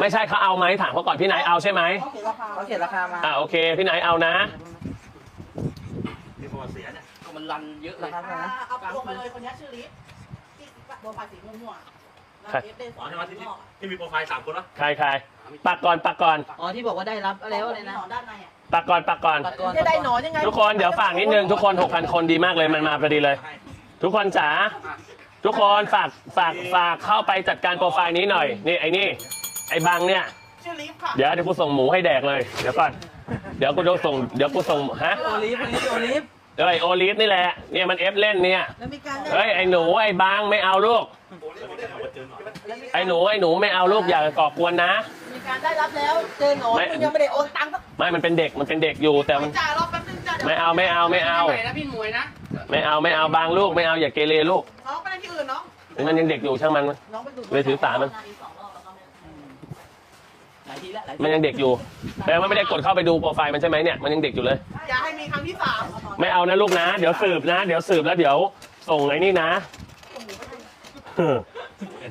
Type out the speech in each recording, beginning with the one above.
ไม่ใช่เขาเอาไหมถามเขาก่อนพี่นายเอาใช่ไหมเขาเขียนราคาเขาเขียนราคามาอ่าโอเค พี่นายเอานะมีประวัติเสียเนี่ยก็มันรันเยอะเลรายคาเท่าไหร่นะเอาลงไปเลยคนนี้ชื่อลิฟที่โปรไฟล์สีม่วงๆแล้วใครเอฟได้สอ๋อองใช่ไหมที่ข้างนอกที่มีโปรไฟล์สามคนวะใครใครปักก่อนปักก่อนอ๋อที่บอกว่าได้รับแล้วอะไรนะหนอนด้านในอะปักก่อนปักก่อน ปัดก่อน จะได้หนอนยังไงทุกคนเดี๋ยวฝากนิดนึงทุกคน 6,000 คนดีมากเลยมันมาพอดีเลยทุกคนจ๋าทุกคนฝากฝากฝากเข้าไปจัดการโปรไฟล์นี้หน่อย นี่ไอ้นี่ ไอ้บังเนี่ย ชื่อลิฟค่ะ เดี๋ยวเดี๋ยวกูส่งหมูให้แดกเลย เดี๋ยวก่อน เดี๋ยวกูจะส่ง เดี๋ยวกูส่ง ฮะ โอลิฟคนนี้โอลิฟเอ้ยโอลิฟนี่แหละ เนี่ยมันเอฟเล่นเนี่ย แล้วมีการเฮ้ยไอ้หนูไอ้บังไม่เอาลูก ไอ้หนูไอ้หนูไม่เอาลูกอย่าก่อกวนนะ มีการได้รับแล้ว เจอหนอนไม่คุณยังไม่ได้โอนตังค์สักไม่มันเป็นเด็กมันเป็นเด็กอยู่แต่มัน จ่ายรอบแป๊บนึงจ้ะเดี๋ยวไม่เอาไม่เอาไม่เอา ไหนนะพี่หมวยนะไม่เอาไม่เอาบางลูกไม่เอาอย่าเกเรลูกน้องไปเล่นที่อื่นเนาะมันยังเด็กอยู่ช่างมัน น้องไปดูเลยถือสารมัน สองรอบแล้วก็ไม่ ห ลายทีแล้วหลายทีมันยังเด็กอยู่แปลว่าไม่ได้กดเข้าไปดูโปรไฟล์มันใช่ไหมเนี่ยมันยังเด็กอยู่เลย อย่าให้มีครั้งที่สามไม่เอานะลูกนะ เดี๋ยวสืบนะ เดี๋ยวสืบแล้วเดี๋ยวส่งไอ้นี่นะ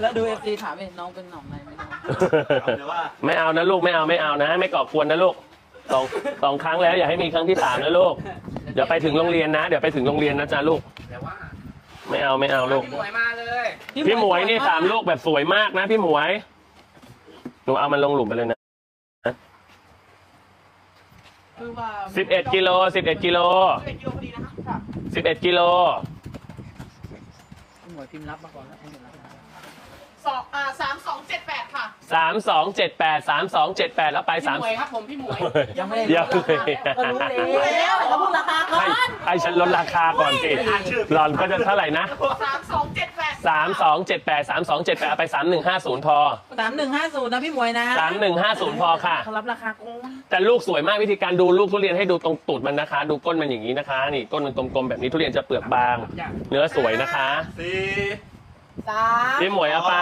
แล้วดูเอฟซีถามเองน้องเป็นหน่องในไหมน้องเดี๋ยวว่าไม่เอานะลูกไม่เอาไม่เอานะ ไม่ก่อกวนนะลูกสองสองครั้งแล้วอย่าให้มีครั้งที่สามนะลูกเดี๋ยวไปถึงโรงเรียนนะ เดี๋ยวไปถึงโรงเรียนนะจ๊ะลูกแต่ว่าไม่เอาไม่เอาลูกพี่หมวยมาเลยพี่หมวยนี่สามลูกแบบสวยมากนะพี่หมวยห นูเอามันลงหลุมไปเลยนะคือว่าสิบเอ็ดกิโลสิบเอ็ดกิโลสิบเอ็ดกิโลพอดีนะคะสิบเอ็ดกิโลหมวยพิมพ์รับมาก่อนแล้วให้เห็นรับนะสองอ่าสามสองเจ็ดแปดค่ะสามสองเจ็ดแปดสามสองเจ็ดแปดแล้วไปพี่สาม หมวยครับผมพี่หมวยยังไม่ได้เดี๋ยวรู้ราคาก็รู้แล้วแล้วพูดราคาก่อให้นให้ฉันลดราคาก่อนสิหลอนก็จะเท่าไหร่นะสามสองเจ็ดแป ดสามสองเจ็ดแปดสามสองเจ็ดแปดเอาไปสามหนึ่งห้าศูนย์พอ สามหนึ่งห้าศูนย์นะพี่หมวยนะสามหนึ่งห้าศูนย์พอค่ะ เขารับราคาโกงแต่ลูกสวยมากวิธีการดูลูกทุเรียนให้ดูตรงตูดมันนะคะ ดูก้นมันอย่างนี้นะคะ นี่ก้นมันกลมๆแบบนี้ทุเรียนจะเปลือกบาง เนื้อสวยนะคะสี่สามพี่หมวยเอาไป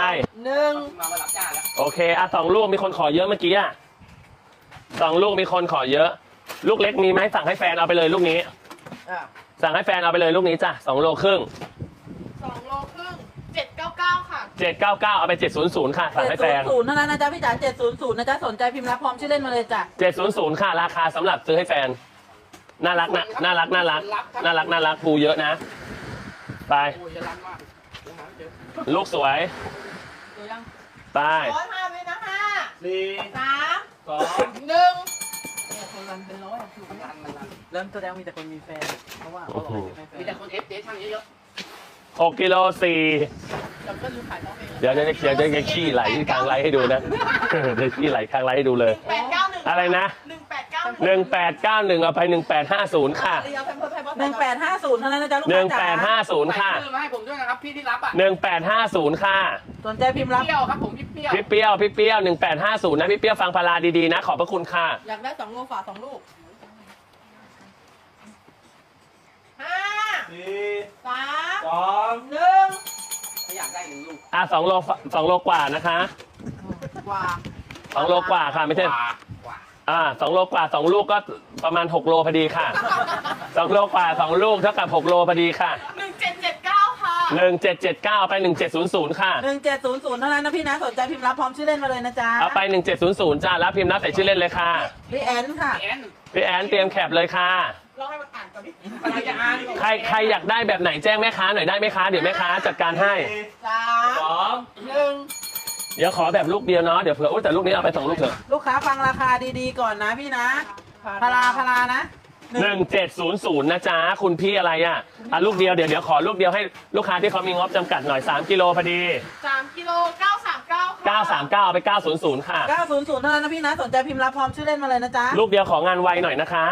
หนึ่งมามารับจ้างแล้วโอเคอะสองลูกมีคนขอเยอะเมื่อกี้อะสองลูกมีคนขอเยอะ ลูกเล็กมีไหมสั่งให้แฟนเอาไปเลยลูกนี้ อะสั่งให้แฟนเอาไปเลยลูกนี้จ้ะสองโลครึ่งสองโล 799 ค่ะ 799 เอาไป 700 ค่ะสั่งให้แตง ศูนย์เท่านั้นนะจ๊ะพี่จ๋าเจ็ดศูนย์ศูนย์นะจ๊ะสนใจพิมพ์รับพร้อมชื่อเล่นมาเลยจ้ะ700 ค่ะ ราคาสำหรับซื้อให้แฟน น่ารักนะน่ารักน่ารักน่ารักน่ารักปูเยอะนะ ไปลูกสวยไป ร้อยห้าเลยนะห้าสี่สามสองหนึ่งเนี่ริ่มแสดงมีแต่คนมีแฟนเพราะว่าเขาบอกมีแต่คนเอฟเจช่างเยอะๆหกกิโลสี่ เองเดี๋ยวจะเดี๋ยวจะขี้ไหลกลางไลฟ์ให้ดูนะเดี๋ยขี้ไหลกลางไลฟ์ให้ดูเลย แปดเก้าหนึ่งอะไรนะ หนึ่งแปดเก้าหนึ่งแปดเก้าหนึ่งเอาไปหนึ่งแปดห้าศูนย์ค่ะเรียวแพมเพิร์สแพมเพิร์สหนึ่งแปดห้าศูนย์เท่านั้นนะจ๊ะลูกหนึ่งค้าแปจ๋าดห้าศูนย์ค่ะชื่อมาให้ผมด้วยนะครับพี่ที่รับอะหนึ่งแปดห้าศูนย์ค่ะ สนใจพิมพ์รับ เปรี้ยวครับผมพี่เปรี้ยวพี่เปรี้ยวพี่เปรี้ยวหนึ่งแปดห้าศูนย์นะพี่เปรี้ยวฟังพาราดีๆนะ ขอบพระคุณค่ะ อยากได้สองโลฝาสองลูกห้าสี่สามสองหนึ่ง ถ้าอยากได้หนึ่งลูกอะสองโลสองโลกว่านะคะกว่าสองโลกว่าค่ะไม่ใช่กว่ากว่าอ่าสองโลกว่าสองลูกก็ประมาณหกโลพอดีค่ะสองโลกว่าสองลูกเท่ากับหกโลพอดีค่ะหนึ่งเจ็ดเจ็ดเก้าค่ะหนึ่งเจ็ดเจ็ดเก้าไปหนึ่งเจ็ดศูนย์ศูนย์ค่ะหนึ่งเจ็ดศูนย์ศูนย์เท่านั้นนะพี่นะสนใจพิมพ์รับพร้อมชื่อเล่นมาเลยนะจ๊ะเอาไปหนึ่งเจ็ดศูนย์ศูนย์จ้าแล้วพิมพ์นับใส่ชื่อเล่นเลยค่ะพี่แอนค่ะพี่แอนพี่แอนเตรียมแคปเลยค่ะ ลองให้มันอ่านก่อนดิกำลังจะอ่านใครใครอยากได้แบบไหนแจ้งแม่ค้าหน่อยได้ไหมคะเดี๋ยวแม่ค้าจัดการให้สามสองหนึ่งเดี๋ยวขอแบบลูกเดียวเนาะเดี๋ยวเผื่ออุ้ยแต่ลูกนี้เอาไปสองลูกเถอะลูกค้าฟังราคาดีๆก่อนนะพี่นะพาราพารานะหนึ่งเจ็ดศูนย์ศูนย์นะจ๊ะคุณพี่อะไรอะอะลูกเดียวเดี๋ยวเดี๋ยวขอลูกเดียวให้ลูกค้าที่เขามีงบจำกัดหน่อยสามกิโลพอดีสามกิโลเก้าสามเก้าค่ะเก้าสามเก้าเอาไปเก้าศูนย์ศูนย์ค่ะ900เท่านั้นนะพี่นะสนใจพิมพ์รับพร้อมชื่อเล่นมาเลยนะจ๊ะลูกเดียวของานไวหน่อยนะคะ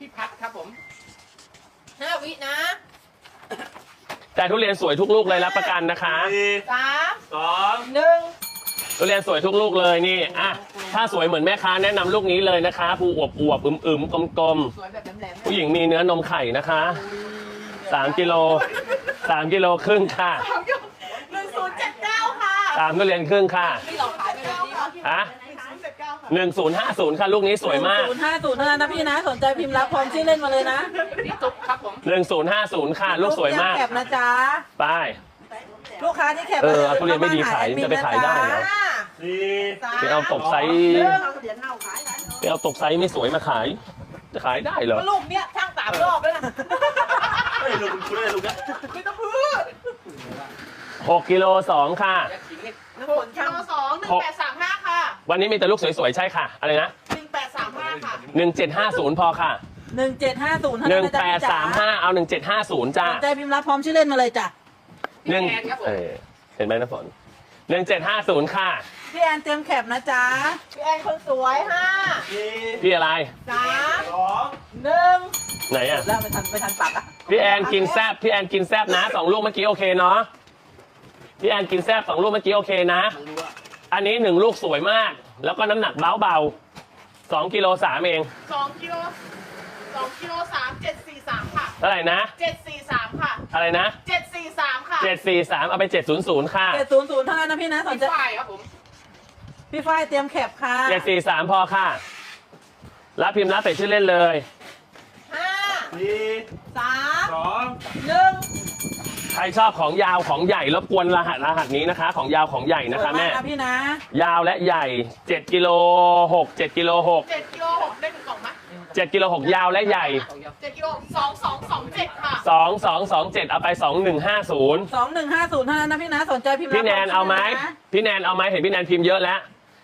พี่พัดครับผมห้าวินะแต่ทุเรียนสวยทุกลูกเลยรับประกันนะคะสี่สามสองหนึ่งทุเรียนสวยทุกลูกเลยนี่อะถ้าสวยเหมือนแม่ค้าแนะนำลูกนี้เลยนะคะภูอวบอวบอึมอึมกลมกลมสวยแบบแหลมๆผู้หญิงมีเนื้อนมไข่นะคะสามกิโลสามกิโลครึ่งค่ะๆหนึ่งศูนย์เจ็ดเก้าค่ะสามทุเรียนครึ่งค่ะที่เราขายไปแบบนี้ค่ะ อะหนึ่งศูนย์เจ็ดเก้าค่ะหนึ่งศูนย์ห้าศูนย์ค่ะ ลูกนี้สวยมาก1050เท่านั้นนะพี่นะ สนใจพิมพ์รับพร้อมชื่อเล่นมาเลยนะพี่ตุ๊กครับผมหนึ่งศูนย์ห้าศูนย์ค่ะ ลูกสวยมาก แคปนะจ๊ะ ไป ลูกค้าที่แคปเออเอาทุเรียนไม่ดีขายจะไปขายได้เหรอห้าสี่สามไปเอาตกไซส์หนึ่งเอาเหรียญเท่าขายขายไปเอาตกไซส์ไม่สวยมาขาย จะขายได้เหรอ ลูกเนี้ยช่างสามรอบแล้วนะเฮ้ยลุงคุณได้ลุงนะไม่ต้องพูด6กิโล2ค่ะแยกขิงนี่น้ำฝนช่าง สองหนึ่งแปดสามห้าค่ะ วันนี้มีแต่ลูกสวยๆ ใช่ค่ะ อะไรนะ หนึ่งแปดสามห้าค่ะ1750 พอค่ะ หนึ่งเจ็ดห้าศูนย์เท่านั้นนะจ๊ะพี่จ๋า1835 เอา 1750 จ้าสนใจพิมพ์รับพร้อมชื่อเล่นมาเลยจ้ะพี่หนึ่งแอนครับผเอมอเห็นไหมนะฝน1750 ค่ะ พี่แอนเตรียมแคปนะจ๊ะพี่แอนคนสวยห้าสี่พี่อะไร สามสองหนึ่งไหนอะ แล้วไม่ทันไม่ทันปักอะพี่แอนกินแซบพี่แอนกินแซบนะสองลูกเมื่อกี้โอเคเนาะ พี่แอนกินแซบสองลูกเมื่อกี้โอเคนะมึงดูว่า อันนี้หนึ่งลูกสวยมาก แล้วก็น้ำหนักเบาเบาๆสองกิโลสามเองสองกิโลสองกิโลสามเจ็ดสี่สามค่ะเท่าไหร่นะเจ็ดสี่สามค่ะ อะไรนะเจ็ดสี่สามค่ะเจ็ดสี่สามเอาไปเจ็ดศูนย์ศูนย์ค่ะเจ็ดศูนย์ศูนย์เท่านั้นนะพี่นะสนพี่ใจฝ้ายครับผมพี่ฝ้ายเตรียมแคปค่ะเจ็ดสี่สามพอค่ะ รับพิมพ์รับใส่ชื่อเล่นเลยห้าสี่สามสองหนึ่ง ใครชอบของยาวของใหญ่รบกวนรหัสรหัสนี้นะคะ ของยาวของใหญ่นะคะสวยแม่มากนะพี่นะยาวและใหญ่ 7กิโล6 7กิโล6 เจ็ดกิโลหกได้ถึงกล่องไหม7กิโล6ยาวและใหญ่เอาเยอะเจ็ดกิโลสองสองสองเจ็ดค่ะ 2 2 2 7 เอาไป 2150 สองหนึ่งห้าศูนย์เท่านั้นนะพี่นะสนใจพิมพ์รับพี่แนนเอาไหมพร้ชื่ล่ะพี่แนนเอาไหมเห็นพี่แนนพิมพ์เยอะแล้ว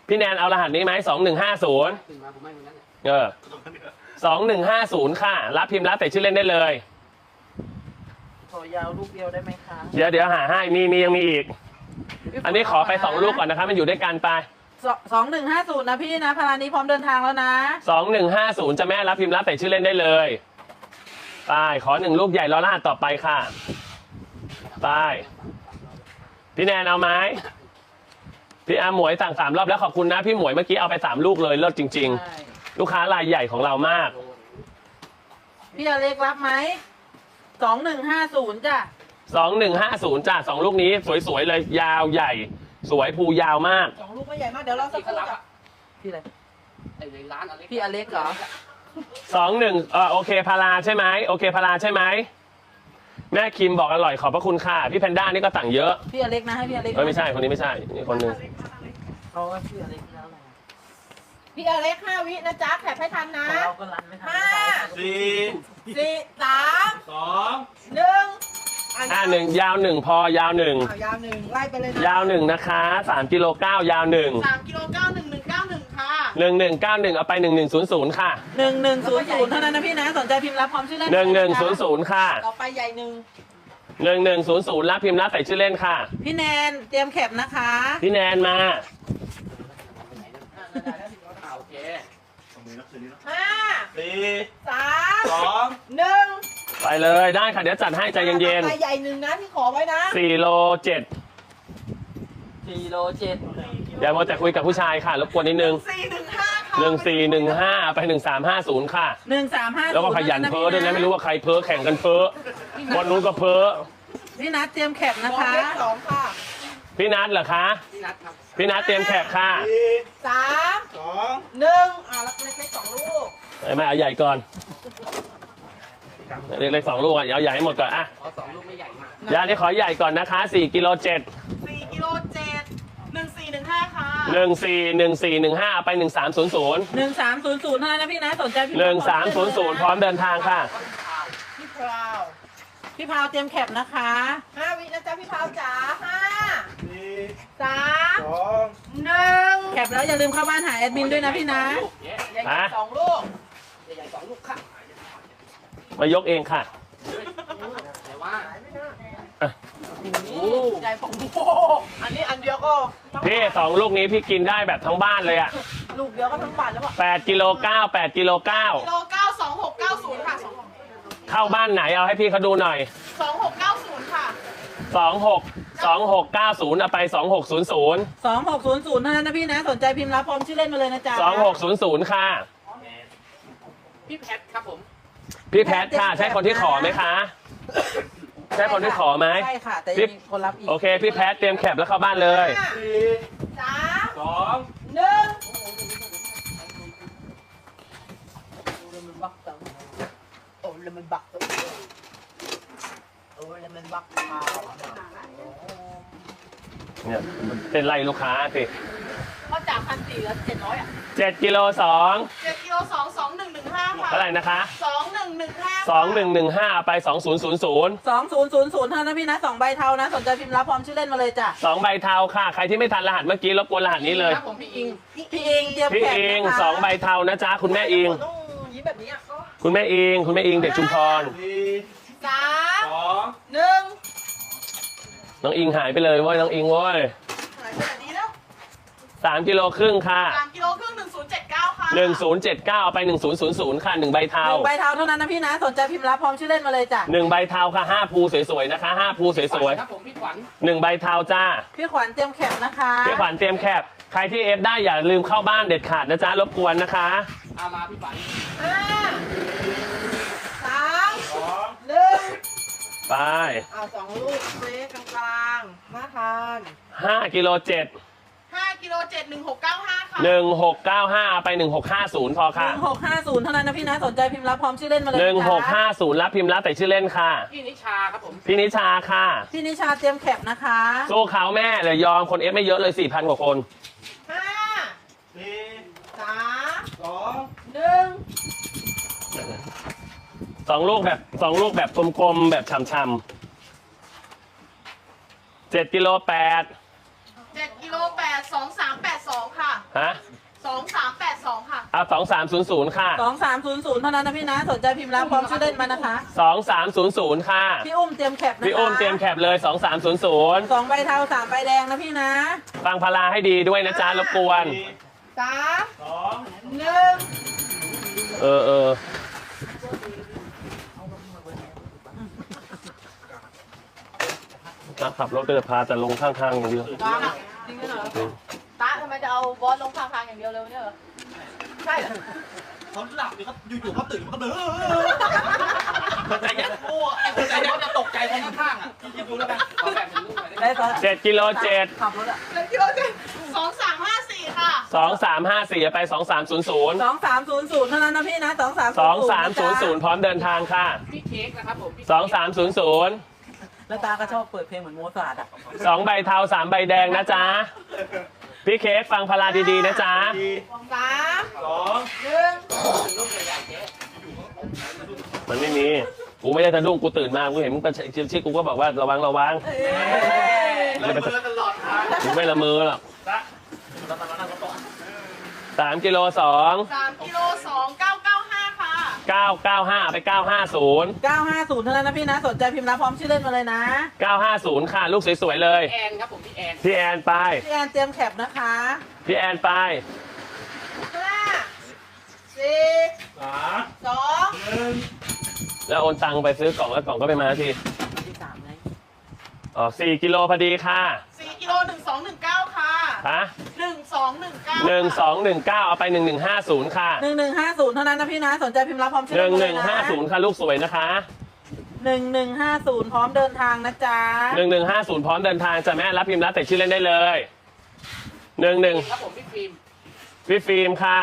พี่แนนเอารหัสนี้ไหม2150ขึ้นมาผมไม่เหมือนกันเนี่ยเออ2150 ค่ะ รับพิมพ์รับใส่ชื่อเล่นได้เลยขอ ยาวลูกเดียวได้ไหมคะเดี๋ยวเดี๋ยวหาให้มีมียังมีอีก อันนี้ขอไป2ลูกก่อนนะคะมันอยู่ด้วยกันไปสองหนึ่งห้าศูนย์นะพี่นะพารานี้พร้อมเดินทางแล้วนะ2150จะแม่รับพิมพ์รับใส่ชื่อเล่นได้เลยไปขอหนึ่งลูกใหญ่รอรหัสต่อไปค่ะไปพี่แนนเอาไหมพี่อาหมวยสั่งสามรอบแล้วขอบคุณนะ พี่หมวยเมื่อกี้เอาไปสามลูกเลยเลิศจริงใช่ๆลูกค้ารายใหญ่ของเรามาก พี่อเล็กรับไหม สองหนึ่งห้าศูนย์จ้ะ2150จ้ะสองลูกนี้ สวยๆเลยยาวใหญ่ สวยภูยาวมาก สองลูกไม่ใหญ่มาก เดี๋ยวเราสักที่คเขารู่รับจ้ะอะพี่อะไร ไอ้ในร้านอเล็กพี่อเล็กเหรอสองหนึ่งเออโอเคพาราใช่ไหมโอเคพาราใช่ไหมแม่คิมบอกอร่อยขอบพระคุณค่ะพี่แพนด้านี่ก็สั่งเยอะพี่อเล็กนะให้พี่อเล็กเออไม่ใช่คนนี้ไม่ใช่นี่คนหนึง เขาว่าพี่อเล็กแล้วอะไร พี่อเล็กห้าวินะจ๊ะแคปให้ทันนะของเราก็รันไม่ทันห้าสี่สี่สามสองหนึ่งอ่าหนึ่งยาวหนึ่งพอยาวหนึ่งอะยาวหนึ่งไล่ไปเลยนะยาวหนึ่งนะคะสามกิโลเก้ายาวหนึ่งสามกิโลเก้าหนึ่งหนึ่งเก้าหนึ่งค่ะหนึ่งหนึ่งเก้าหนึ่งเอาไปหนึ่งหนึ่งศูนย์ศูนย์ค่ะหนึ่งหนึ่งศูนย์ศูนย์เท่านั้นนะพี่นะสนใจพิมพ์รับพร้อมชื่อเล่นหนึ่งหนึ่งศูนย์ศูนย์ค่ะต่อไปใหญ่หนึ่งหนึ่งหนึ่งศูนย์ศูนย์รับพิมพ์รับใส่ชื่อเล่นค่ะ พี่แนนเตรียมแคปนะคะ พี่แนนมา ห้าสี่สามสองหนึ่งไปเลยได้ค่ะเดี๋ยวจัดให้ใจเย็นต่อไปใหญ่หนึ่งนะที่ขอไว้นะๆสี่โลเจ็ดสี่โลเจ็ดอย่ามัวแต่คุยกับผู้ชายค่ะรบกวนนิดนึงสี่หนึ่งห้าค่ะหนึ่งสี่หนึ่งห้าไปหนึ่งสามห้าศูนย์ค่ะหนึ่งสามห้าแล้วก็ขยันเพ้อด้วยนะไม่รู้ว่าใครเพ้อแข่งกันเพ้อคนนู้นก็เพ้อพี่นัทเตรียมแคปนะนะคะคะเลขสองค่ะพี่นัทเหรอคะพี่นัทครับ พี่นัทเตรียมแขกค่ะสี่สามสองหนึ่งอะแล้วเล็กๆสองลูกไม่เอาใหญ่ก่อนเล็กๆสองลูกอะเอาใหญ่ให้หมดก่อนอะขอสองลูกไม่ใหญ่มากยานี่ขอใหญ่ก่อนนะคะ4กิโลเจ็ดสี่กิโลเจ็ดหนึ่งสี่หนึ่งห้าค่ะหนึ่งสี่หนึ่งสี่หนึ่งห้าไปหนึ่งสามศูนย์ศูนย์หนึ่งสามศูนย์ศูนย์เท่านั้นนะพี่นะสนใจพิมพ์หนึ่งสามศูนย์ศูนย์พร้อมเดินทางค่ะพี่พราวพี่พาวเตรียมแคปนะคะห้าวินะจ๊ะพี่พราวจ๋าห้าสี่สามสองห นึ่งแคปแล้วอย่าลืมเข้าบ้านหาแอดมินด้วยนะพี่นะลูกเย้ใหญ่ๆสองลูกใหญ่ๆสองลูกค่ะมายกเองค่ะแต่ว่าใหญ่ของโอ้อันนี้อันเดียวก็พี่สองลูกนี้พี่กินได้แบบทั้งบ้านเลยอะลูกเดียวก็ทั้งบาทแล้วอะแปดกิโลเก้าแปดกิโลเก้ากิโลเก้าสองหกเก้าศูนย์ค่ะสองเข้าบ้านไหนเอาให้พี่เขาดูหน่อยสองหกเก้าศูนย์ค่ะสองหก สองหกเก้าศูนย์เอาไปสองหกศูนย์ศูนย์สองหกศูนย์ศูนย์เท่านั้นนะพี่นะ สนใจพิมพ์รับพร้อมชื่อเล่นมาเลยนะจ๊ะสองหกศูนย์ศูนย์ค่ะ พี่แพทครับผม พี่แพทค่ะ ใช่คนที่ขอไหมคะ ใช่คนที่ขอไหม ใช่ค่ะ แต่ยังมีคนรับอีก โอเค พี่แพทเตรียมแคปแล้วเข้าบ้านเลยห้าสี่สามสองหนึ่งโอ้แล้วมันบักตัวเอง โอ้แล้วมันบักเท้าเนี่ยเป็นไล่ลูกค้าสิพันสี่แล้วเจ็ดร้อยอะเจ็ดกิโลสองเจ็ดกิโลสองสองหนึ่งหนึ่งห้าค่ะเท่าไหร่นะคะสองหนึ่งหนึ่งห้าสองหนึ่งหนึ่งห้าไปสองศูนย์ศูนย์ศูนย์สองศูนย์ศูนย์ศูนย์เท่านั้นนะพี่นะสองใบเทานะสนใจพิมพ์รับพร้อมชื่อเล่นมาเลยจ้ะสองใบเทาค่ะ ใครที่ไม่ทันรหัสเมื่อกี้รบกวนรหัสนี้เลย ครับผมพี่อิงพี่อิงเตรียมพี่แขกอิงนะคะสองใบเทานะจ๊ะคุณแม่อิงต้องยิ้มแบบนี้อะคุณแม่อิงคุณแม่อิงเด็กชุมพรสี่สามสองหนึ่ง น้องอิงหายไปเลยเว้ยน้องอิงเว้ยหายไปไหนดีแล้วสามกิโลครึ่งค่ะสามกิโลครึ่งหนึ่งศูนย์เจ็ดเก้าค่ะหนึ่งศูนย์เจ็ดเก้าไปหนึ่งศูนย์ศูนย์ศูนย์ค่ะหนึ่งใบเทาหนึ่งใบเทาเท่านั้นนะพี่นะ สนใจพิมพ์รับพร้อมชื่อเล่นมาเลยจ้ะหนึ่งใบเทาค่ะห้าภูสวยๆนะคะห้าภูสวยครับผมพี่ขวัญๆหนึ่งใบเทาจ้าพี่ขวัญเตรียมแขกนะคะพี่ขวัญเตรียมแคบใครที่เอฟได้อย่าลืมเข้าบ้านเด็ดขาดนะจ๊ะรบกวนนะคะเอามาพี่ขวัญ ห้าสาม สอง หนึ่ง ไปเอาสองลูกเฟสกลางๆน่าทานห้ากิโลเจ็ดห้ากิโลเจ็ดหนึ่งหกเก้าห้าค่ะหนึ่งหกเก้าห้าไปหนึ่งหกห้าศูนย์พอหค่ะนึ่งหกห้าศูนย์เท่านั้นนะพี่นะสนใจพิมพ์รับพร้อมชื่อเล่นมาเลยหนึ่งหกจ้ะห้าศูนย์รับพิมพ์รับแต่ชื่อเล่นค่ะ พี่นิชาครับผมพี่นิชาค่ะพี่นิชาเตรียมแขกนะคะสู้เขาแม่เลยยอมคนเอฟไม่เยอะเลยสี่พันกว่าคนห้าสี่สามสองหนึ่ง สองลูกแบบสองลูกแบบกลมๆแบบช่ำๆเจ็ดกิโลแปดเจ็ดกิโลแปดสองสามแปดสองค่ะฮะสองสามแปดสองค่ะ เอาสองสามศูนย์ศูนย์ค่ะสองสามศูนย์ศูนย์เท่านั้นนะพี่นะ สนใจพิมพ์รับพร้อมชื่อเล่นมานะคะ สองสามศูนย์ศูนย์ค่ะ พี่อุ้มเตรียมแคปนะคะพี่อุ้มเตรียมแคปเลยสองสามศูนย์ศูนย์สองใบเทาสามใบแดงนะพี่นะ ฟังพาราให้ดีด้วยนะจ๊ะรบกวนสี่สามสองหนึ่งเออเออ นะขับรถไปจะพาแต่ลงข้างๆอย่างเดียววางจริงเหรอตาทำไมจะเอาบอสลงข้างทางอย่างเดียวเลยเนี่ยเหรอใช่เหรอเขาหลับเนี่ยเขาอยู่ๆเขาตื่นเขาเบลอมันใจเย็นโอ้ไอ้คนใจเย็นจะตกใจคนข้างๆอะคิดดูแล้วกันขอแบบหนึ่งลูกหน่อยได้ไหมได้ตอนเจ็ดกิโลเจ็ดขับรถอะเจ็ดกิโลเจ็ดสองสามห้าสี่ค่ะสองสามห้าสี่ไปสองสามศูนย์ศูนย์สองสามศูนย์ศูนย์เท่านั้นนะพี่นะสองสามสองสามศูนย์ศูนย์พร้อมเดินทางค่ะพี่เค้กนะครับผมพี่สองสามศูนย์ศูนย์ แล้วตาก็ชอบเปิดเพลงเหมือนโมซาร์ทอะสองใบเทาสามใบแดงนะจ๊ะ พี่เค้กฟังพาราดีๆนะจ๊ะสี่สามสองหนึ่งลูกใหญ่ๆเจ๊มันไม่มี กูไม่ได้สะดุ้งกูตื่นมา กูเห็นมึงเป็นชิชิกูก็บอกว่าระวังระวังแล้วเบลอตลอดทางกูไม่ละเมือหรอกละเราตอนนั้นเราต้องสามกิโลสองสามกิ 995ไป 950 950เท่านั้นนะพี่นะ สนใจพิมพ์นะพร้อมชื่อเล่นมาเลยนะ 950 ค่ะ ลูกสวยๆเลย แอนครับผมพี่แอนพี่แอนไป พี่แอนเตรียมแคปนะคะพี่แอนไปห้าสี่สองแล้วโอนตังไปซื้อกล่องแล้วกล่องก็ไปมาทีทีสามเลยอ๋อ4กิโลพอดีค่ะ กิโลหนึ่งสองหนึ่งเก้าค่ะฮะหนึ่งสองหนึ่งเก้าหนึ่งสองหนึ่งเก้าเอาไปหนึ่งหนึ่งห้าศูนย์ค่ะหนึ่งหนึ่งห้าศูนย์เท่านั้นนะพี่นะ สนใจพิมพ์รับพร้อมชื่อหเล่นึ่นงมาหเลนึ่ยงนะห้าศูนย์ค่ะลูกสวยนะคะหนึ่งหนึ่งห้าศูนย์พร้อมเดินทางนะจ๊ะหนึ่งหนึ่งห้าศูนย์พร้อมเดินทางจะแม่รับพิมพ์รับแต่ชื่อเล่นได้เลยหนึ่งหนึ่งครับผมพี่ฟิล์มพี่ฟิล์มค่ะ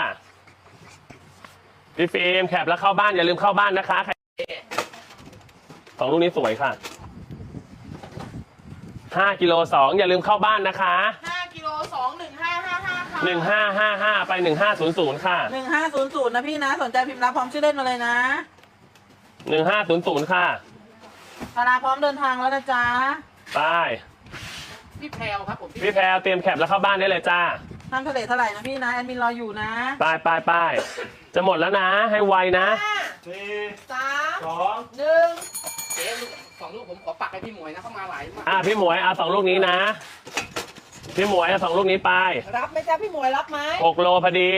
พี่ฟิล์มแคปแล้วเข้าบ้านอย่าลืมเข้าบ้านนะคะใครสองลูกนี้สวยค่ะ ห้ากิโลสองอย่าลืมเข้าบ้านนะคะห้ากิโลสองหนึ่งห้าห้าห้าค่ะหนึ่งห้าห้าห้าไปหนึ่งห้าศูนย์ศูนย์ค่ะหนึ่งห้าศูนย์ศูนย์นะพี่นะ สนใจพิมพ์รับพร้อมชื่อเล่นมาเลยนะหนึ่งห้าศูนย์ศูนย์ค่ะพาราพร้อมเดินทางแล้วนะจ๊ะไปพี่แพรวครับผมพี่แพรเตรียมแคปแล้วเข้าบ้านได้เลยจ้าทำทะเลเท่าไหร่นะพี่นะแอดมินรออยู่นะไปไปไปจะหมดแล้วนะ ให้ไวนะห้าสี่สามสองหนึ่ง เจ๊ลูกสองลูกผมขอปักให้พี่หมวยนะเข้ามาหลายมากอะพี่หมวยเอาสองลูกนี้นะ พี่หมวยเอาสองลูกนี้ไปรับไหมจ๊ะพี่หมวยรับไหมหกโลพอดี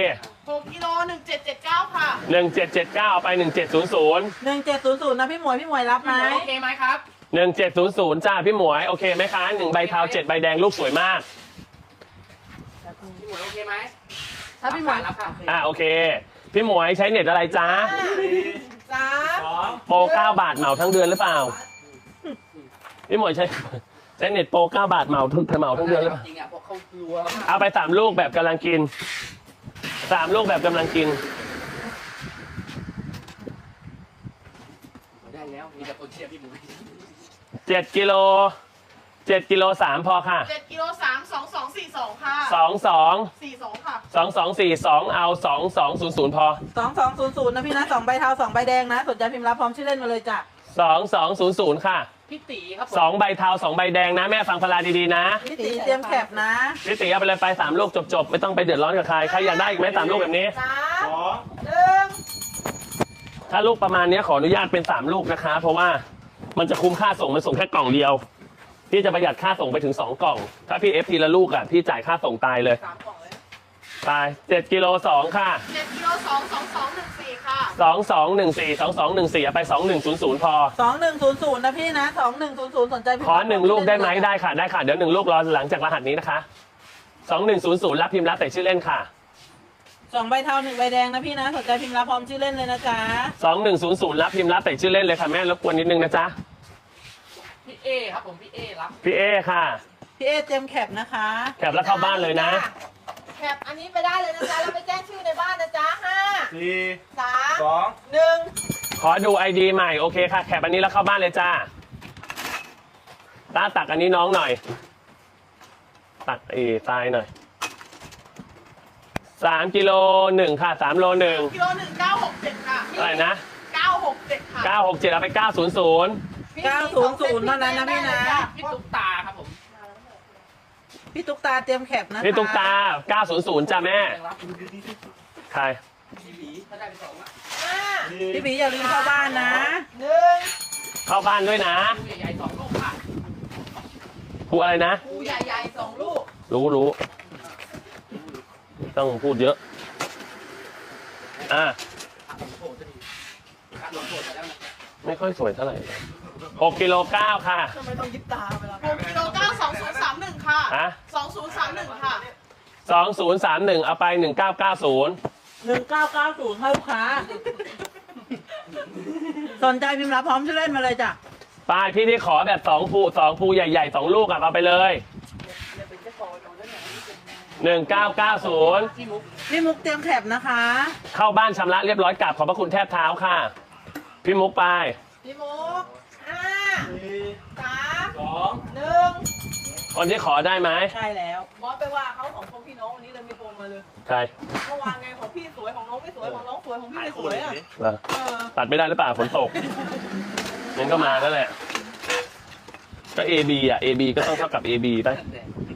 หกกิโลหนึ่งเจ็ดเจ็ดเก้าค่ะหนึ่งเจ็ดเจ็ดเก้าไปหนึ่งเจ็ดศูนย์ศูนย์หนึ่งเจ็ดศูนย์ศูนย์นะพี่หมวยพี่หมวยรับไหมพี่หมวยโอเคไหมครับหนึ่งเจ็ดศูนย์ศูนย์จ้าพี่หมวยโอเคไหมคะหนึ่งใบเทาเจ็ดใบแดงลูกสวยมาก พี่หมวยโอเคไหมถ้าพี่หมวยรับค่ะอะโอเค พี่หมวยใช้เน็ตอะไรจ้า สี่สามสองโปรเก้าบาทเหมาทั้งเดือนหรือเปล่า พี่หมวยใช้ใช้เน็ตโปรเก้าบาทเหมาทั้งเหมาทั้งเดือนหรือเปล่า จริงอะพวกเขากลัวมากเอาไปสามลูกแบบกำลังกินสามลูกแบบกำลังกิน ได้แล้ว มีแต่คนเชียร์พี่หมวยเจ็ดกิโล เจ็ดกิโลสามพอค่ะเจ็ดกิโลสามสสองสองสี่สองค่ะสองสองสี่สองค่ะสองสองสี่สองเอาสองสองศูนย์ศูนย์พอสองสองศูนย์ศูนย์นะพี่นะสองใบเทาสองใบแดงนะสนใจพิมพ์รับพร้อมชื่อเล่นมาเลยจ้ะสองสองศูนย์ศูนย์ค่ะพี่ตีครับผมสองใบเทาสองใบแดงนะ แม่ฟังพลาดีๆนะพี่ตีเตรียมแคปนะพี่ตีเอาไปเลยไปสามลูกจบๆ ไม่ต้องไปเดือดร้อนกับใครใครอยากได้อีกไหมสามลูกแบบนี้สามสองหนึ่งถ้าลูกประมาณเนี้ยขออนุญาตเป็นสามลูกนะคะ เพราะว่ามันจะคุ้มค่าส่งมันส่งแค่กล่องเดียว พี่จะประหยัดค่าส่งไปถึงสองกล่อง ถ้าพี่เอฟทีละลูกอะพี่จ่ายค่าส่งตายเลยสามกล่องเลยตายเจ็ดกิโลสองค่ะ เจ็ดกิโลสองสองสองหนึ่งสี่ค่ะสองสองหนึ่งสี่สองสองหนึ่งสี่เอาไปสองหนึ่งศูนย์ศูนย์พอ สองหนึ่งศูนย์ศูนย์นะพี่นะสองหนึ่งศูนย์ศูนย์สนใจพิมพ์ขอรับหนึ่งลูกได้ไหมชื่อเนได้ค่ะได้ค่ะ เดี๋ยวหนึ่งลูกรอหลังจากรหัสนี้นะคะสองหนึ่งศูนย์ศูนย์รับพิมพ์รับแต่ชื่อเล่นค่ะ สองใบเทาหนึ่งใบแดงนะพี่นะสนใจพิมพ์รับพร้อมชื่อเล่นเลยนะจ๊ะสองหนึ่งศูนย์ศูนย์รับพิมพ์รับแต่ชื่อเล่นเลยค่ะแม่รบกวนนิดนึงนะจ๊ะ พี่เอครับผมพี่เอรับพี่เอค่ะ พี่เอเตรียมแคปนะคะ แคปแล้วเข้าบ้านเลยนะแคปอันนี้ไปได้เลยนะจ๊ะแล้วไปแจ้งชื่อในบ้านนะจ๊ะห้าสี่สามสองหนึ่งขอดูไอดีใหม่โอเคค่ะ แคปอันนี้แล้วเข้าบ้านเลยจ้าตาตักอันนี้น้องหน่อย ตักเอตายหน่อยสามกิโลหนึ่งค่ะสามโลหนึ่งกิโลหนึ่งเก้าหกเจ็ดค่ะอะไรนะเก้าหกเจ็ดค่ะเก้าหกเจ็ดเอาไปเก้าศูนย์ศูนย์ เก้าศูนย์ศูนย์เท่านั้นนะพี่นะพี่ตุ๊กตาครับผมพี่ตุ๊กตาเตรียมแคปนะคะนี่ตุ๊กตาเก้าศูนย์ศูนย์จ้าแม่ยังรับใครพี่หลีถ้าได้ไปสองอะห้าพี่บีอย่าลืมเข้าบ้านนะหนึ่งเข้าบ้านด้วยนะลูกใหญ่ๆสองลูกค่ะพูดอะไรนะ ปูใหญ่ๆสองลูกรู้รู้ ต้องพูดเยอะ อะโอ้โหจะดีการห ลงโหดไปแล้วนะไม่ค่อยสวยเท่าไหร่หกกิโลเก้าค่ะหกกิโลเก้าสองศูนย์สามหนึ่งค่ะฮะสองศูนย์สามหนึ่งค่ะสองศูนย์สามหนึ่งเอาไปหนึ่งเก้าเก้าศูนย์หนึ่งเก้าเก้าศูนย์ให้ลูกค้า สนใจพิมพ์รับพร้อมชื่อเล่นมาเลยจ้ะป้ายพี่ที่ขอแบบสองภูสองภูใหญ่ๆสองลูกอะเอาไปเลยหนึ่งเก้าเก้าศูนย์พี่มุกพี่มุกเตรียมแคปนะคะ เข้าบ้านชำระเรียบร้อยกลับขอบพระคุณแทบเท้าค่ะ พี่มุกไป พี่มุกห้า สี่สามสองหนึ่งคนที่ขอได้ไหมใช่แล้วบอสไปว่าเขาของคนพี่น้องวันนี้เลยมีโฟนมาเลยใครเมื่อวานไงของพี่สวยของน้องไม่สวยของน้องสวยของพี่หายไม่คสนวเลยยอะสิเหรอเออตัดไม่ได้หรือเปล่าฝนตกงั้นก็มาแล้วแหละก็ AB อะ AB ก็ต้องเท่ากับ AB ไป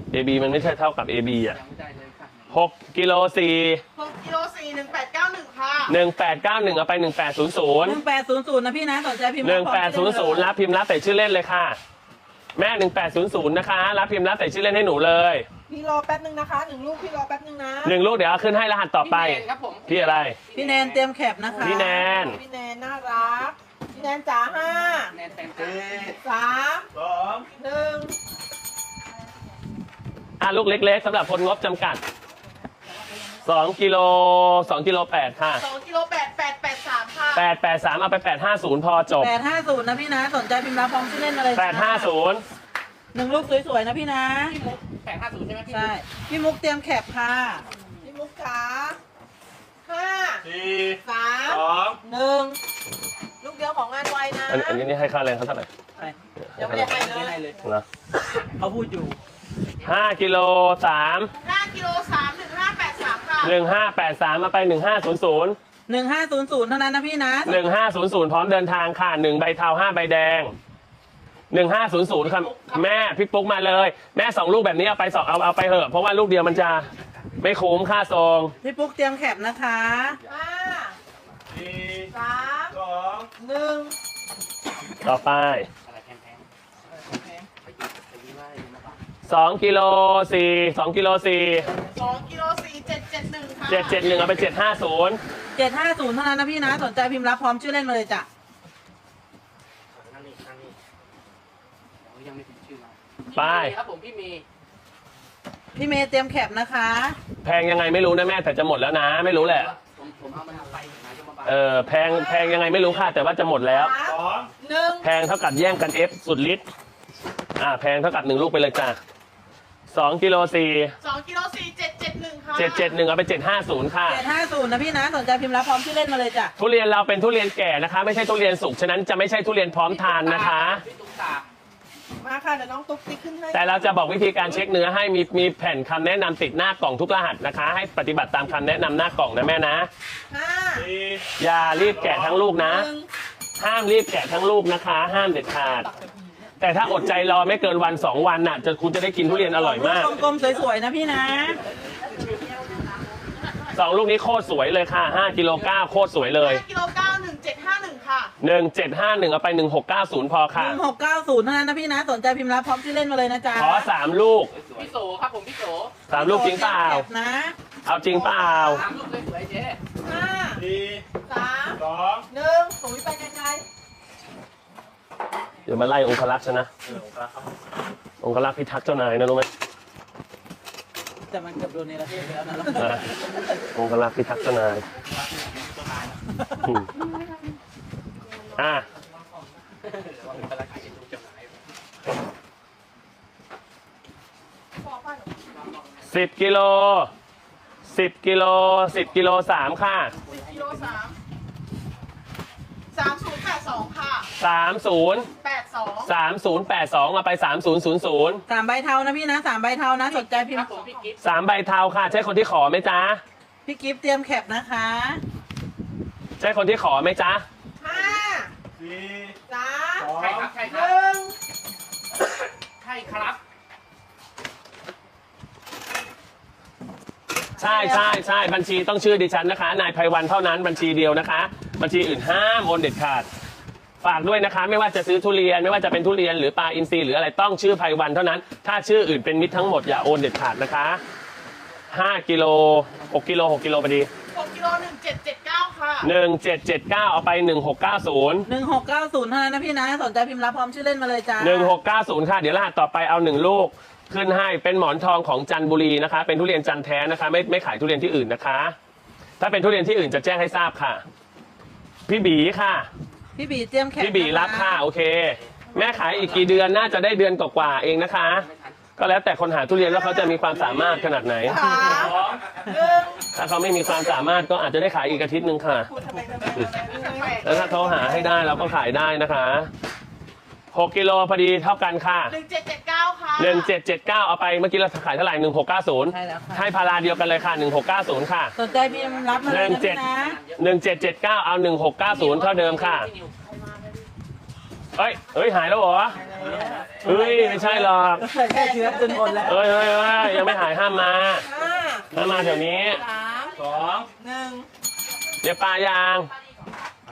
แต่ AB มันไม่ใช่เท่ากับ AB อะ ยังไม่ได้เลย ค่ะหกกิโลสี่หกกิโลสี่หนึ่งแปดเก้าหนึ่งค่ะหนึ่งแปดเก้าหนึ่งเอาไปหนึ่งแปดศูนย์ศูนย์หนึ่งแปดศูนย์ศูนย์นะพี่นะสนใจพิมพ์หรันึ่บงพร้อมแปดศูชื่นอย์เล่นศูนย์รับพิมพ์รับแต่ชื่อเล่นเลยค่ะ แม่หนึ่งแปดศูนย์ศูนย์นะคะ รับพิมพ์รับแต่ชื่อเล่นให้หนูเลยพี่รอแป๊บนึงนะคะหนึ่งลูกพี่รอแป๊บนึงนะหนึ่งลูกเดี๋ยวเอาขึ้นให้รหัสต่อไป พี่แนนครับผมพี่อะไร พี่แนนเตรียมแคปนะคะพี่แนน พี่แนนน่ารักพี่แนนจ๋าห้าแนนแฟนสี่สามสองหนึ่งอะลูกเล็ก ๆสำหรับคนงบจำกัด สองกิโลสองกิโลแปดค่ะสองกิโลแปดแปดแปดสามค่ะแปดแปดสามเอาไปแปดห้าศูนย์พอจบแปดห้าศูนย์นะพี่นะสนใจพิมพ์รับพร้อมชื่อเล่นมาเลยแปดห้าศูนย์หนึ่งลูกสวยๆนะพี่นะพี่มุกแปดห้าศูนย์ใช่ไหมพี่ใช่พี่มุกเตรียมแคปค่ะพี่มุกจ๋าห้าสี่สามสองหนึ่งลูกเดียวของงานไวนะอันอันนี้นี่ให้ค่าแรงเขาเท่าไหร่ไปยังไม่ได้ให้ไม่เลให้ยเลยนะเขาพูดอยู่ ห้ากิโลสามห้ากิโลสามหนึ่งห้าแปดสามค่ะหนึ่งห้าแปดสามมาไปหนึ่งห้าศูนย์ศูนย์หนึ่งห้าศูนย์ศูนย์เท่านั้นนะพี่นะหนึ่งห้าศูนย์ศูนย์พร้อมเดินทางค่ะหนึ่งใบเทาห้าใบแดงหนึ่งห้าศูนย์ศูนย์ค่ะแม่พี่ปุ๊กมาเลย แม่สองลูกแบบนี้เอาไปสองเอาเอาไปเหอะ เพราะว่าลูกเดียวมันจะไม่คุ้มค่าทรงพี่ปุ๊กเตรียมแคปนะคะห้าสี่สามสองหนึ่งต่อไป สองกิโลสี่สองกิโลสี่สองกิโลสี่เจ็ดเจ็ดหนึ่งค่ะเจ็ดเจ็ดหนึ่งเอาไปเจ็ดห้าศูนย์เจ็ดห้าศูนย์เท่านั้นนะพี่นะสนใจพิมพ์รับพร้อมชื่อเล่นมาเลยจ้ะนั่งนี่นั่งนี่ยังไม่ถึงชื่อเราไป ครับผมพี่เมย์พี่เมย์เตรียมแคปนะคะ แพงยังไงไม่รู้นะแม่แต่จะหมดแล้วนะ ไม่รู้แหละเอเออแพงแพงยังไงไม่รู้ค่ะ แต่ว่าจะหมดแล้ว สองหนึ่งแพงเท่ากับแย่งกันเอฟสุดฤทธิ์อ่าแพงเท่ากับหนึ่งลูกไปเลยจ้ะ สองกิโลสี่สองกิโลสี่เจ็ดเจ็ดหนึ่งค่ะเจ็ดเจ็ดหนึ่งเอาไปเจ็ดห้าศูนย์ค่ะเจ็ดห้าศูนย์นะพี่นะสนใจพิมพ์รับพร้อมชื่อเล่นมาเลยจ้ะทุเรียนเราเป็นทุเรียนแก่นะคะ ไม่ใช่ทุเรียนสุกฉะนั้นจะไม่ใช่ทุเรียนพร้อมทานนะคะ พี่ตุ๊กตาไม่มาค่ะเดี๋ยวน้องตุ๊กติ๊กขึ้นให้แต่เราจะบอกวิธีการเช็คเนื้อให้มีมีแผ่นคำแนะนำติดหน้ากล่องทุกรหัสนะคะ ให้ปฏิบัติตามคำแนะนำหน้ากล่องนะแม่นะ ห้าอย่ารีบแกะทั้งลูกนะ หนึ่งห้ามรีบแกะทั้งลูกนะคะ ห้ามเด็ดขาด แต่ถ้าอดใจรอไม่เกินวันสองวันน่ะจะคุณจะได้กินทุเรียนอร่อยมาก กลมๆสวยๆนะพี่นะ สองลูกนี้โคตรสวยเลยค่ะ 5กิโลเก้าโคตรสวยเลย5กิโลเก้าหนึ่งเจ็ดห้าหนึ่งค่ะ1751 เอาไป 1690 พอหค่ะนึ่งหกเก้าศูนย์เท่านั้นนะพี่นะ สนใจพิมพ์รับพร้อมชื่อเล่นมาเลยนะจ๊ะขอสามลูก พี่โสครับผมพี่โสสามลูกจริงเปล่าแคปนะเอาจริงเปล่า สามลูกสวยๆเจ๊ห้าสี่สามสองหนึ่งปุ๋ยไปไกล เดี๋ยวมาไล่องคลักษณ์ชนะองคลักษณ์พิทักษ์เจ้านายนะรู้ไหมแต่มันเกือบโดนในประเทศไปแล้วนะอะองคลักษณ์พิทักษ์เจ้านายอืมอะๆบอกไปสิบกิโลสิบกิโลสิบกิโลสามค่ะสิบกิโลสาม 30 แปดสอง3082มาไป 3000 สามใบเทานะพี่นะสามใบเทานะสนใจพิมพ์ผมพี่กิฟต์3ใบเทาค่ะ ใช่คนที่ขอไหมจ๊ะ พี่กิฟต์เตรียมแคปนะคะใช่คนที่ขอไหมจ๊ะ ห้าสี่สามสองใครลักใครนึ่งใครครับใช่ใช่ใช่บัญชีต้องชื่อดิฉันนะคะ นายไพวันเท่านั้นบัญชีเดียวนะคะ บัญชีอื่นห้ามโอนเด็ดขาด ฝากด้วยนะคะ ไม่ว่าจะซื้อทุเรียนไม่ว่าจะเป็นทุเรียนหรือปลาอินทรีหรืออะไรต้องชื่อไพวันเท่านั้น ถ้าชื่ออื่นเป็นมิตรทั้งหมดอย่าโอนเด็ดขาดนะคะ5กิโล6กิโล6กิโลพอดีหกกิโลหนึ่งเจ็ดเจ็ดเก้าค่ะ1779 เอาไป 1690 หนึ่งหกเก้าศูนย์เท่านั้นนะพี่นะ สนใจพิมพ์รับพร้อมชื่อเล่นมาเลยจ้า1690 ค่ะ เดี๋ยวรหัสต่อไปเอาหนึ่งลูก ขึ้นให้เป็นหมอนทองของจันทบุรีนะคะ เป็นทุเรียนจันทร์แท้นะคะ ไม่ไม่ขายทุเรียนที่อื่นนะคะ ถ้าเป็นทุเรียนที่อื่นจะแจ้งให้ทราบค่ะ พี่บีค่ะ พี่บีเตรียมแคปพี่บีรับค่ะโอเค แม่ขายอีกกี่เดือนน่าจะได้เดือนกว่าๆเองนะคะ ก็แล้วแต่คนหาทุเรียนว่าเขาจะมีความสามารถขนาดไหน สามหนึ่งถ้าเขาไม่มีความสามารถก็อาจจะได้ขายอีกอาทิตย์หนึ่งค่ะพูดทำไมทำไมทำไม แล้วถ้าเขาหาให้ได้เราก็ขายได้นะคะ 6กิโลพอดีเท่ากันค่ะ หนึ่งเจ็ดเจ็ดเก้าค่ะ1779 เอาไปเมื่อกี้เราขายเท่าไหร่1690 ใช่แล้วค่ะ ให้พาราเดียวกันเลยค่ะ 1690 ค่ะ สนใจพิมพ์รับมาเลยนะพี่นะ 1779 เอา 1690 เท่าเดิมค่ะเฮ้ยเฮ้ย หายแล้วเหรอเฮ้ย ไม่ใช่หรอกใส่แค่เชื้อจนหมดแล้วเฮ้ยเฮ้ยเฮ้ยยังไม่หายห้ามมาห้าห้ามมาแถวนี้สามสองหนึ่งเดี๋ยวปลายาง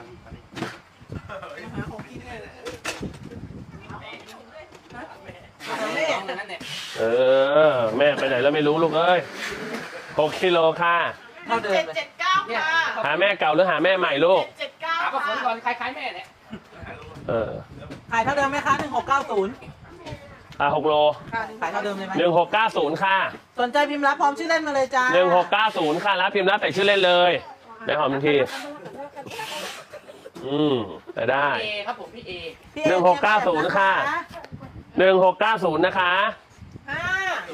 นั่น เนี่ยเออ แม่ไปไหนแล้วไม่รู้ลูกเอ้ย6กิโลค่ะ เท่าเดิเจ็มดเลยเจ็ดเก้าค่ะหาแม่เก่าหรือหาแม่ใหม่ลูก เจ็ดเก้าถามกับฝค่ะนก่อนคล้ายๆแม่เนี่ยเออ ขายเท่าเดิมไหมคะหนึ่งหกเก้าศูนย์อะ6โลขายเท่าเดิมเลยไหม1690ค่ะสนใจพิมพ์รับพร้อมชื่อเล่นมาเลยจ้า1690ค่ะ รับพิมพ์รับใส่ชื่อเล่นเลยได้หอมทันที อืมแต่ได้ เอครับผมพี่เอพี่หนึ่งหกเก้าศูนย์ค่ะ 1690นะคะห้า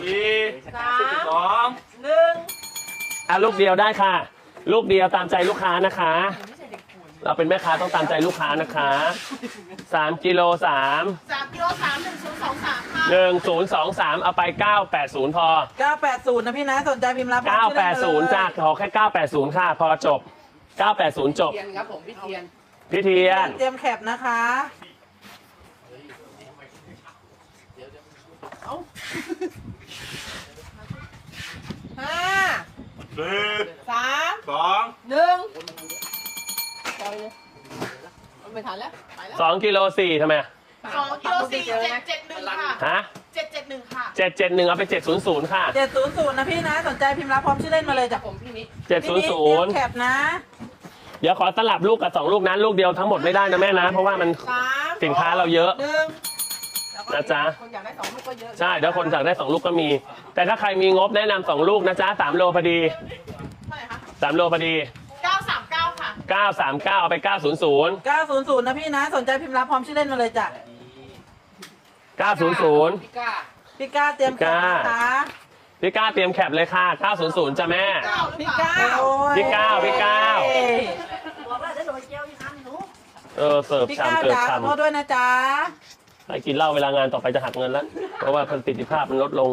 สี่สามสองหนึ่งอะลูกเดียวได้ค่ะ ลูกเดียวตามใจลูกค้านะคะ เราเป็นแม่ค้าต้องตามใจลูกค้านะคะ3กิโล3สามกิโลสามหนึ่งศูนย์สองสามค่ะ1023เอาไป980พอ980 นะพี่นะ สนใจพิมพ์รับพร้อมชื่อเล่นมาเลย980จ้าขอแค่980ค่ะ พอจบ980จบเทียนครับผมพี่เทียนพี่เทียน เตรียมแคปนะคะ ห้าสี่สามสองหนึ่งปล่อยเลยมันไม่ทันแล้วไปแล้ว2กิโล4ทำไมสองกิโลสี่เจ็ดเจ็ดหนึ่งค่ะฮะเจ็ดเจ็ดหนึ่งค่ะ771เอาไป700ค่ะ700นะพี่นะ สนใจพิมพ์รับพร้อมชื่อเล่นมาเลยครัจ้ะบผมพี่นิพี่นิดเตรียมแค700ปนะเดี๋ยวขอสลับลูกกับสองลูกนั้นลูกเดียวทั้งหมดไม่ได้นะแม่นะ เพราะว่ามันสามสินค้าเราเยอะหนึ่ง นะจ๊ะ คนอยากได้สองลูกก็เยอะใช่เดี๋ยวคนสั่งได้สองลูกก็มี แต่ถ้าใครมีงบแนะนำสองลูกนะจ๊ะสามโลพอดีเท่าไหร่คะสามโลพอดี เก้าสามเก้าค่ะเก้าสามเก้าเอาไปเก้าศูนย์ศูนย์900นะพี่นะ สนใจพิมพ์รับพร้อมชื่อเล่นมาเลยจ้ะเก้าศูนย์ศูนย์พี่ก้าพี่ก้าเตรียมแคปนะคะพี่ก้าเตรียมแคปเลยค่ะเก้าศูนย์ศูนย์จ้ะแม่ เก้าหรือพี่เปล่าก้าโอ้ยพี่ก้าวพี่ก้าวบอกว่าจะโดนเจียวอีกครั้งหนู เออเสิร์ฟพี่ชามก้าวเสิร์ฟจ๋าขชาอมโทษด้วยนะจ๊ะ ใครกินเหล้าเวลางานต่อไปจะหักเงินแล้วเพราะว่าประสิทธิภาพมันลดลง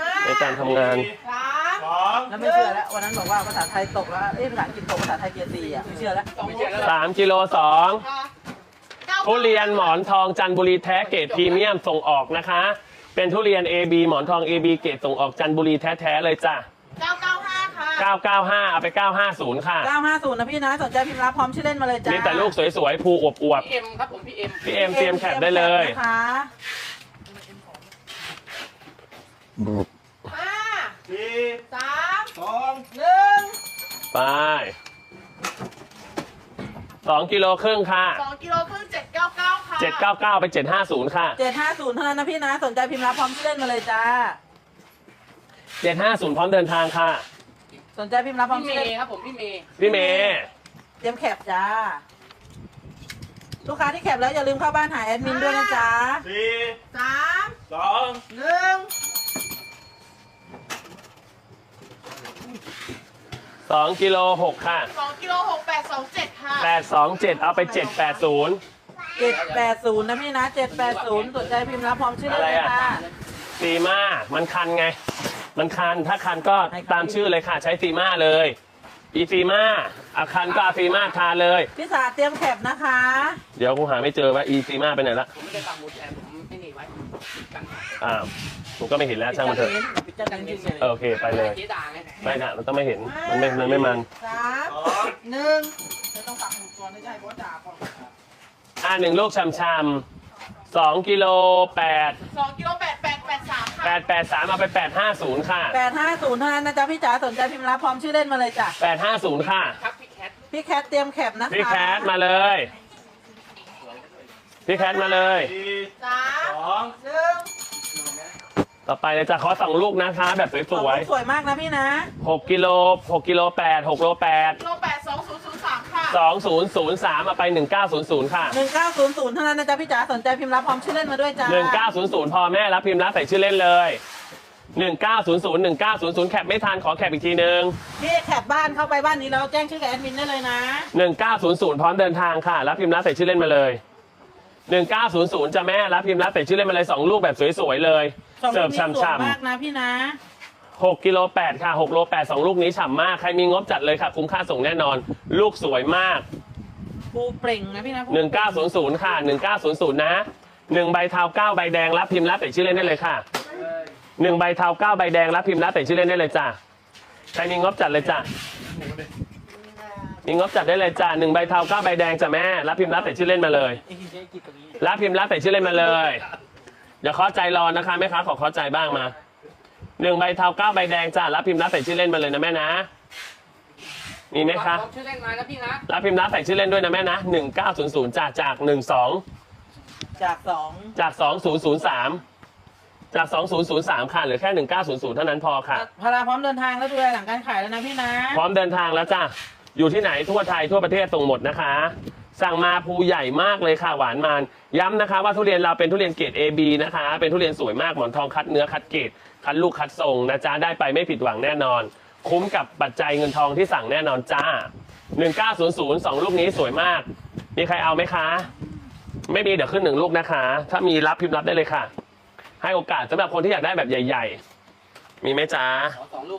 ห้าในการทำงาน สามสองแล้วไม่เชื่อแล้ววันนั้นบอกว่าภาษาไทยตกแล้วเอ้ยภาษาอังกฤษตกภาษาไทยเกียร์สี่อะไม่เชื่อแล้วสามกิโลสองค่ะก้าทุเรียนหมอนทองจันทบุรีแท้เกรดพรีเมียมส่งออกนะคะ เป็นทุเรียน AB หมอนทอง AB เกรดส่งออกจันทบุรีแท้ๆเลยจ้ะ 995 เอาไป 950 ค่ะ 950นะพี่นะสนใจพิมพ์รับพร้อมชื่อเล่นมาเลยจ้ามีแต่ลูกสวยๆ ภูอวบพี่เอ็มครับผมพี่เอ็มๆ พี่เอ็มเตรียมแคปได้เลย นะคะห้าสี่สามสองหนึ่งไปสองกิโลครึ่งค่ะ สองกิโลครึ่งเจ็ดเก้าเก้าค่ะ799 ไป 750 ค่ะ 750เท่านั้นนะพี่นะสนใจพิมพ์รับพร้อมชื่อเล่นมาเลยจ้า750 พร้อมเดินทางค่ะ สนใจพิมพ์รับพร้อมพี่เมชื่อเล่นย์ครับผมพี่เมย์พี่เมย์เตรียมแคปจ้า ลูกค้าที่แคปแล้วอย่าลืมเข้าบ้านหาแอดมินด้วยนะจ๊ะสี่สามสองหนึ่ง2กิโล6ค่ะสองกิโลหกแปดสองเจ็ดค่ะ827เอาไป780 780นะพี่นะ780สนใจพิมพ์รับพร้อมชื่อเล่นเลยอะไรค่ะอะซีมามันคันไง มันคันถ้าคันก็ตามชื่อเลยค่ะ ใช้ซีมาเลยอีซีมาอาคันก็อาซีมาทาเลย พี่สาเตรียมแคปนะคะ เดี๋ยวกูหาไม่เจอว่าอีซีมาไปไหนละผมไม่ได้ปังหมุดแอนผมไม่หนีไว้กันอ้าวผมก็ไม่เห็นแล้วช่างมันเถอะปิดจันทร์ยืนเลยเออโอเคไปเลยเจ๊ด่าไงไม่นะมันต้องไม่เห็นมันไม่มันไม่มันสามสองหนึ่งไม่ต้องปักหมุดก่อนไม่ใช่เพราะด่าก่อนอ่าหนึ่งลูกชำชำ สองกิโลแปดสองกิโลแปดแปดแปดสามค่ะแปดแปดสามเอาไปแปดห้าศูนย์ค่ะ850เท่านั้นนะจ๊ะพี่จ๋าสนใจพิมพ์รับพร้อมชื่อเล่นมาเลยจ้ะแปดห้าศูนย์ค่ะ ครับพี่แคทพี่แคทเตรียมแคปนะคะพี่แคทมาเลย พี่แคทมาเลยสี่สามสองหนึ่งต่อไปเลยจะขอสองลูกนะคะ แบบสสวยสวยมากนะพี่นะๆหกกิโลหกกิโลแปดหกโลแปดกิโล 2003มาไป 1900 ค่ะ 1900 เท่านั้นนะจ๊ะพี่จ๋าสนใจพิมพ์รับพร้อมชื่อเล่นมาด้วยจ้า1900 พอแม่รับพิมพ์รับใส่ชื่อเล่นเลย 1900 1900 แคปไม่ทันขอแคปอีกทีนึง พี่แคปบ้านเข้าไปบ้านนี้แล้วแจ้งชื่อกับแอดมินได้เลยนะ 1900 พร้อมเดินทางค่ะ รับพิมพ์รับใส่ชื่อเล่นมาเลย 1900จะแม่รับพิมพ์รับใส่ชื่อเล่นมาเลยสองลูกแบบสวยๆเลย เสิร์ฟช่ำๆมากนะพี่นะ ๆหกกิโลแปดค่ะหกโลแปดสองลูกนี้ฉ่ำมาก ใครมีงบจัดเลยค่ะ คุ้มค่าส่งแน่นอน ลูกสวยมาก ปูเปล่งนะพี่นะหนึ่งเก้าศูนย์ศูนย์ค่ะหนึ่งเก้าศูนย์ศูนย์นะหนึ่งใบเทาเก้าใบแดงรับพิมพ์รับใส่ชื่อเล่นได้เลยค่ะหนึ่งใบเทาเก้าใบแดงรับพิมพ์รับใส่ชื่อเล่นได้เลยจ้ะใครมีงบจัดเลยจ้ะมีงบจัดได้เลยจ้ะหนึ่งใบเทาเก้าใบแดงจ้ะแม่รับพิมพ์รับใส่ชื่อเล่นมาเลยรับพิมพ์รับใส่ชื่อเล่นมาเลยอย่าเข้อใจรอนะคะแม่ค้าขอเข้อใจบ้างมา หนึ่งใบเทาเก้าใบแดงจ้ะรับพิมพ์รับใส่ชื่อเล่นมาเลยนะแม่นะมีไหมคะพร้อชื่อเล่นมานะพี่นะรับพิมพ์รับใส่ชื่อเล่นด้วยนะแม่นะหนึ่งเก้าศูนย์ศูนย์จากจากหนึ่งสองจากสองจาก2003จาก2003ค่ะเหลือแค่1900เท่านั้นพอค่ะ พาราพร้อมเดินทางแล้วดูแลหลังการขายแล้วนะพี่นะ พร้อมเดินทางแล้วจ้ะอยู่ที่ไหนทั่วไทยทั่วประเทศส่งหมดนะคะ สั่งมาภูใหญ่มากเลยค่ะหวานมันย้ำนะคะ ว่าทุเรียนเราเป็นทุเรียนเกรด AB นะคะ เป็นทุเรียนสวยมากหมอนทองคัดเนื้อคัดเกรด คัดลูกคัดทรงนะจ๊ะได้ไปไม่ผิดหวังแน่นอน คุ้มกับปัจจัยเงินทองที่สั่งแน่นอนจ้า 1900 2ลูกนี้สวยมาก มีใครเอาไหมคะ ไม่มีเดี๋ยวขึ้นหนึ่งลูกนะคะ ถ้ามีรับพิมพ์รับได้เลยค่ะ ให้โอกาสสำหรับคนที่อยากได้แบบใหญ่ ๆ มีไหมจ๊ะ ขอสองลูก